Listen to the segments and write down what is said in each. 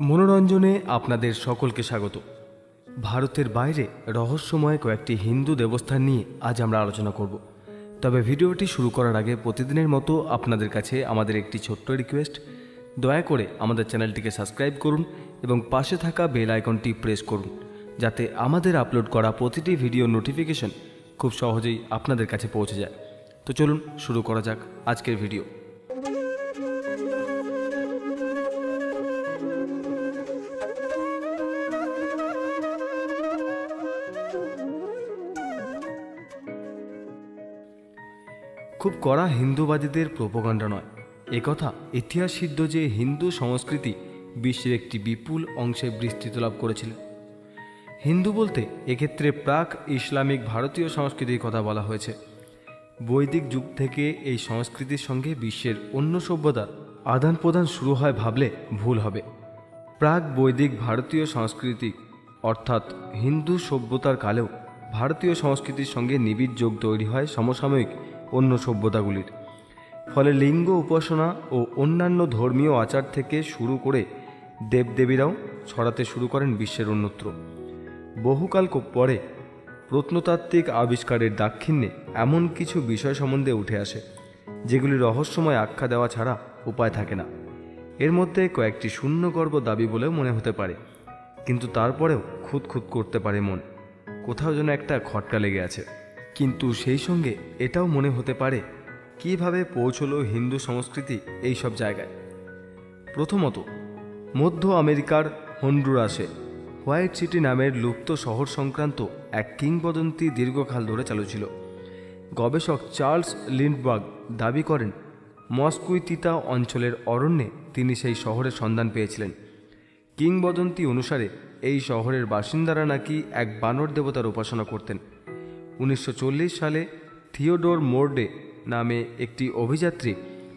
মনোরঞ্জনে আপনাদের সকলকে স্বাগত। ভারতের বাইরে রহস্যময় কয়েকটি হিন্দু দেবস্থান নিয়ে আজ আমরা আলোচনা করব। তবে ভিডিওটি শুরু করার আগে প্রতিদিনের মতো আপনাদের কাছে আমাদের একটি ছোট্ট রিকোয়েস্ট। দয়া করে আমাদের চ্যানেলটিকে সাবস্ক্রাইব করুন এবং পাশে থাকা বেল আইকনটি প্রেস করুন, যাতে আমাদের আপলোড করা প্রতিটি ভিডিও নোটিফিকেশন খুব সহজেই আপনাদের কাছে পৌঁছে যায়। তো চলুন শুরু করা যাক আজকের ভিডিও। খুব কড়া হিন্দুবাদীদের প্রোপগান্ডা নয়। একথা ইতিহাস সিদ্ধ যে হিন্দু সংস্কৃতি বিশ্বের একটি বিপুল অংশে বিস্তৃত লাভ করেছিল। হিন্দু বলতে এক্ষেত্রে প্রাক ইসলামিক ভারতীয় সংস্কৃতির কথা বলা হয়েছে। বৈদিক যুগ থেকে এই সংস্কৃতির সঙ্গে বিশ্বের অন্য সভ্যতার আদান প্রদান শুরু হয় ভাবলে ভুল হবে। প্রাক বৈদিক ভারতীয় সংস্কৃতি, অর্থাৎ হিন্দু সভ্যতার কালেও ভারতীয় সংস্কৃতির সঙ্গে নিবিড় যোগ তৈরি হয় সমসাময়িক অন্য সভ্যতাগুলির। ফলে লিঙ্গ উপাসনা ও অন্যান্য ধর্মীয় আচার থেকে শুরু করে দেবদেবীরাও ছড়াতে শুরু করেন বিশ্বের অন্যত্র। বহুকাল পরে প্রত্নতাত্ত্বিক আবিষ্কারের দাক্ষিণ্যে এমন কিছু বিষয় সম্বন্ধে উঠে আসে, যেগুলি রহস্যময় আখ্যা দেওয়া ছাড়া উপায় থাকে না। এর মধ্যে কয়েকটি শূন্যগর্ভ দাবি বলেও মনে হতে পারে, কিন্তু তারপরেও খুঁত খুঁত করতে পারে মন। কোথাও যেন একটা খটকা লেগে আছে। কিন্তু সেই সঙ্গে এটাও মনে হতে পারে কীভাবে পৌঁছলো হিন্দু সংস্কৃতি এই সব জায়গায়। প্রথমত, মধ্য আমেরিকার হন্ডুরাসে হোয়াইট সিটি নামের লুপ্ত শহর সংক্রান্ত এক কিংবদন্তি দীর্ঘকাল ধরে চালু ছিল। গবেষক চার্লস লিন্ডবার্গ দাবি করেন মস্কুইতিতা অঞ্চলের অরণ্যে তিনি সেই শহরের সন্ধান পেয়েছিলেন। কিংবদন্তি অনুসারে এই শহরের বাসিন্দারা নাকি এক বানর দেবতার উপাসনা করতেন। উনিশশো চল্লিশ সালে থিওডোর মোর্ডে নামে একটি অভিযাত্রী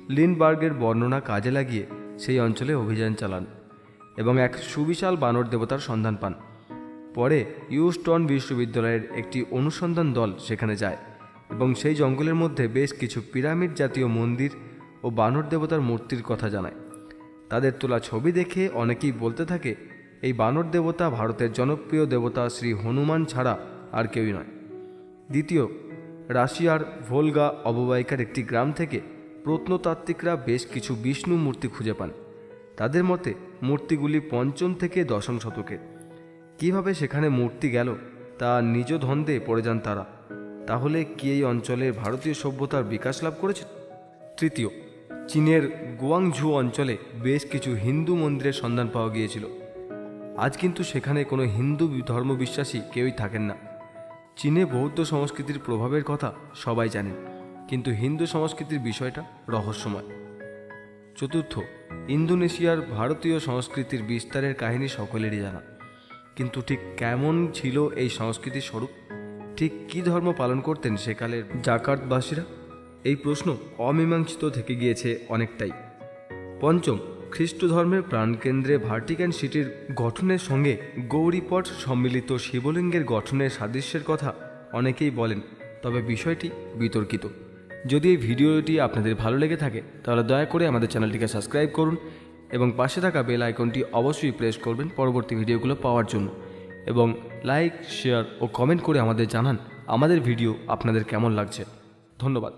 লিনবার্গের বর্ণনা কাজে লাগিয়ে সেই অঞ্চলে অভিযান চালান এবং এক সুবিশাল বানর দেবতার সন্ধান পান। পরে ইউস্টন বিশ্ববিদ্যালয়ের একটি অনুসন্ধান দল সেখানে যায় এবং সেই জঙ্গলের মধ্যে বেশ কিছু পিরামিড জাতীয় মন্দির ও বানর দেবতার মূর্তির কথা জানায়। তাদের তোলা ছবি দেখে অনেকেই বলতে থাকে, এই বানর দেবতা ভারতের জনপ্রিয় দেবতা শ্রী হনুমান ছাড়া আর কেউই নয়। দ্বিতীয়, রাশিয়ার ভোলগা অববাহিকার একটি গ্রাম থেকে প্রত্নতাত্ত্বিকরা বেশ কিছু বিষ্ণু মূর্তি খুঁজে পান। তাদের মতে, মূর্তিগুলি পঞ্চম থেকে দশম শতকের কীভাবে সেখানে মূর্তি গেল, তা নিজ ধন্দে পড়ে যান তারা। তাহলে কি এই অঞ্চলে ভারতীয় সভ্যতার বিকাশ লাভ করেছে? তৃতীয়, চীনের গুয়াংঝু অঞ্চলে বেশ কিছু হিন্দু মন্দিরের সন্ধান পাওয়া গিয়েছিল। আজ কিন্তু সেখানে কোনো হিন্দু ধর্মবিশ্বাসী কেউই থাকেন না। চীনে বৌদ্ধ সংস্কৃতির প্রভাবের কথা সবাই জানেন, কিন্তু হিন্দু সংস্কৃতির বিষয়টা রহস্যময়। চতুর্থ, ইন্দোনেশিয়ার ভারতীয় সংস্কৃতির বিস্তারের কাহিনী সকলেরই জানা। কিন্তু ঠিক কেমন ছিল এই সংস্কৃতির স্বরূপ? ঠিক কী ধর্ম পালন করতেন সেকালের জাকার্তবাসীরা? এই প্রশ্ন অমীমাংসিত থেকে গিয়েছে অনেকটাই। পঞ্চম খ্রিস্ট ধর্মের প্রাণকেন্দ্রে ভার্টিকান সিটির গঠনের সঙ্গে গৌরীপট সম্মিলিত শিবলিঙ্গের গঠনের সাদৃশ্যের কথা অনেকেই বলেন, তবে বিষয়টি বিতর্কিত। যদি এই ভিডিওটি আপনাদের ভালো লেগে থাকে, তাহলে দয়া করে আমাদের চ্যানেলটিকে সাবস্ক্রাইব করুন এবং পাশে থাকা বেল আইকনটি অবশ্যই প্রেস করবেন পরবর্তী ভিডিওগুলো পাওয়ার জন্য। এবং লাইক, শেয়ার ও কমেন্ট করে আমাদের জানান, আমাদের ভিডিও আপনাদের কেমন লাগছে। ধন্যবাদ।